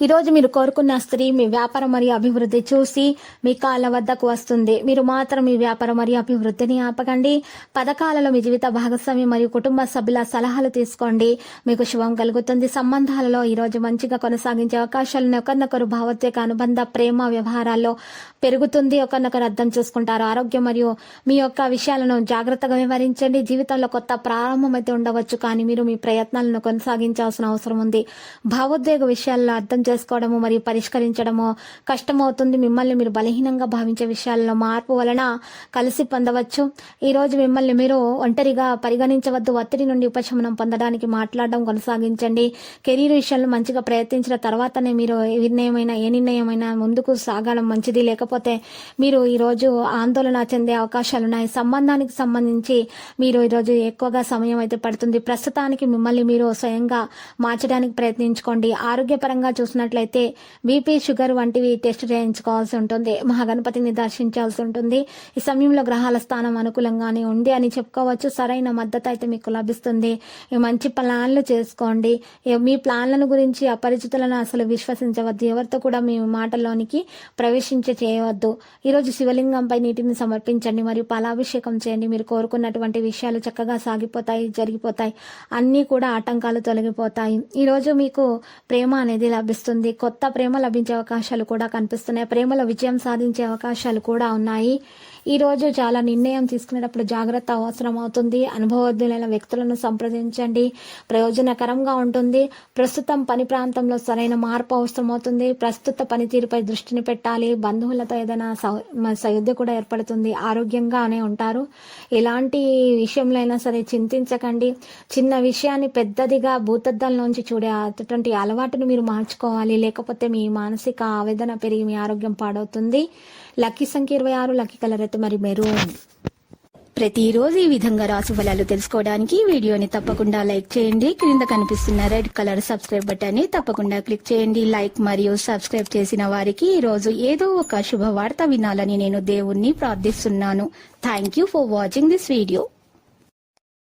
ఈరోజు మీరు కోరుకున్న స్త్రీ మీ వ్యాపారం మరియు అభివృద్ధి చూసి మీ కాళ్ళ వద్దకు వస్తుంది. మీరు మాత్రం మీ వ్యాపారం మరియు అభివృద్ధిని ఆపకండి. పథకాలలో మీ జీవిత భాగస్వామి మరియు కుటుంబ సభ్యుల సలహాలు తీసుకోండి. మీకు శుభం కలుగుతుంది. సంబంధాలలో ఈరోజు మంచిగా కొనసాగించే అవకాశాలను ఒకరినొకరు భావోద్వేగ అనుబంధ ప్రేమ వ్యవహారాల్లో పెరుగుతుంది. ఒకరినొకరు అర్థం చేసుకుంటారు. ఆరోగ్యం మరియు మీ యొక్క విషయాలను జాగ్రత్తగా వివరించండి. జీవితంలో కొత్త ప్రారంభం అయితే ఉండవచ్చు కానీ మీరు మీ ప్రయత్నాలను కొనసాగించాల్సిన అవసరం ఉంది. భావోద్వేగ విషయాల్లో అర్థం చేసుకోవడము మరియు పరిష్కరించడము కష్టమవుతుంది. మిమ్మల్ని మీరు బలహీనంగా భావించే విషయాల్లో మార్పు వలన కలిసి పొందవచ్చు. ఈరోజు మిమ్మల్ని మీరు ఒంటరిగా పరిగణించవద్దు. ఒత్తిడి నుండి ఉపశమనం పొందడానికి మాట్లాడడం కొనసాగించండి. కెరీర్ విషయంలో మంచిగా ప్రయత్నించిన తర్వాతనే మీరు ఏ నిర్ణయమైనా ఏ నిర్ణయమైనా ముందుకు సాగడం మంచిది. లేకపోతే మీరు ఈరోజు ఆందోళన చెందే అవకాశాలు ఉన్నాయి సంబంధానికి సంబంధించి మీరు ఈరోజు ఎక్కువగా సమయం అయితే పడుతుంది. ప్రస్తుతానికి మిమ్మల్ని మీరు స్వయంగా మార్చడానికి ప్రయత్నించుకోండి. ఆరోగ్యపరంగా చూసినట్లయితే బీపీ షుగర్ వంటివి టెస్ట్ చేయించుకోవాల్సి ఉంటుంది. మహాగణపతిని దర్శించాల్సి ఉంటుంది. ఈ సమయంలో గ్రహాల స్థానం అనుకూలంగానే ఉంది అని చెప్పుకోవచ్చు. సరైన మద్దతు అయితే మీకు లభిస్తుంది. మంచి ప్లాన్లు చేసుకోండి. మీ ప్లాన్లను గురించి అపరిచితులను అసలు విశ్వసించవద్దు. ఎవరితో కూడా మీ మాటలోనికి ప్రవేశించ చేయవద్దు. ఈరోజు శివలింగంపై నీటిని సమర్పించండి. మరియు పాలాభిషేకం చేయండి. మీరు కోరుకున్నటువంటి విషయాలు చక్కగా సాగిపోతాయి జరిగిపోతాయి. అన్నీ కూడా ఆటంకాలు తొలగిపోతాయి. ఈరోజు మీకు ప్రేమ అనేది లభిస్తుంది. కొత్త ప్రేమ లభించే అవకాశాలు కూడా కనిపిస్తున్నాయి. ప్రేమలో విజయం సాధించే అవకాశాలు కూడా ఉన్నాయి. ఈ రోజు చాలా నిర్ణయం తీసుకునేటప్పుడు జాగ్రత్త అవసరం అవుతుంది. అనుభవజ్ఞులైన వ్యక్తులను సంప్రదించండి. ప్రయోజనకరంగా ఉంటుంది. ప్రస్తుతం పని ప్రాంతంలో సరైన మార్పు అవసరం అవుతుంది. ప్రస్తుత పనితీరుపై దృష్టిని పెట్టాలి. బంధువులతో ఏదైనా సౌ- సయోధ్య కూడా ఏర్పడుతుంది. ఆరోగ్యంగానే ఉంటారు. ఎలాంటి విషయంలో అయినా సరే చింతించకండి. చిన్న విషయాన్ని పెద్దదిగా భూతద్దంలోంచి చూడే అటువంటి అలవాటును మీరు మార్చుకోవాలి. లేకపోతే మీ మానసిక ఆవేదన పెరిగి మీ ఆరోగ్యం పాడవుతుంది. లక్కీ సంఖ్య ఇరవై ఆరు లక్కీ కలర్ అయితే మరి మెరూన్. ప్రతిరోజు ఈ విధంగా రాసు ఫలాలు తెలుసుకోవడానికి వీడియోని తప్పకుండా లైక్ చేయండి. క్రింద కనిపిస్తున్న రెడ్ కలర్ సబ్స్క్రైబ్ బటన్ని తప్పకుండా క్లిక్ చేయండి. లైక్ మరియు సబ్స్క్రైబ్ చేసిన వారికి ఈ రోజు ఏదో ఒక శుభవార్త వినాలని నేను దేవుణ్ణి ప్రార్థిస్తున్నాను. Thank you for watching this video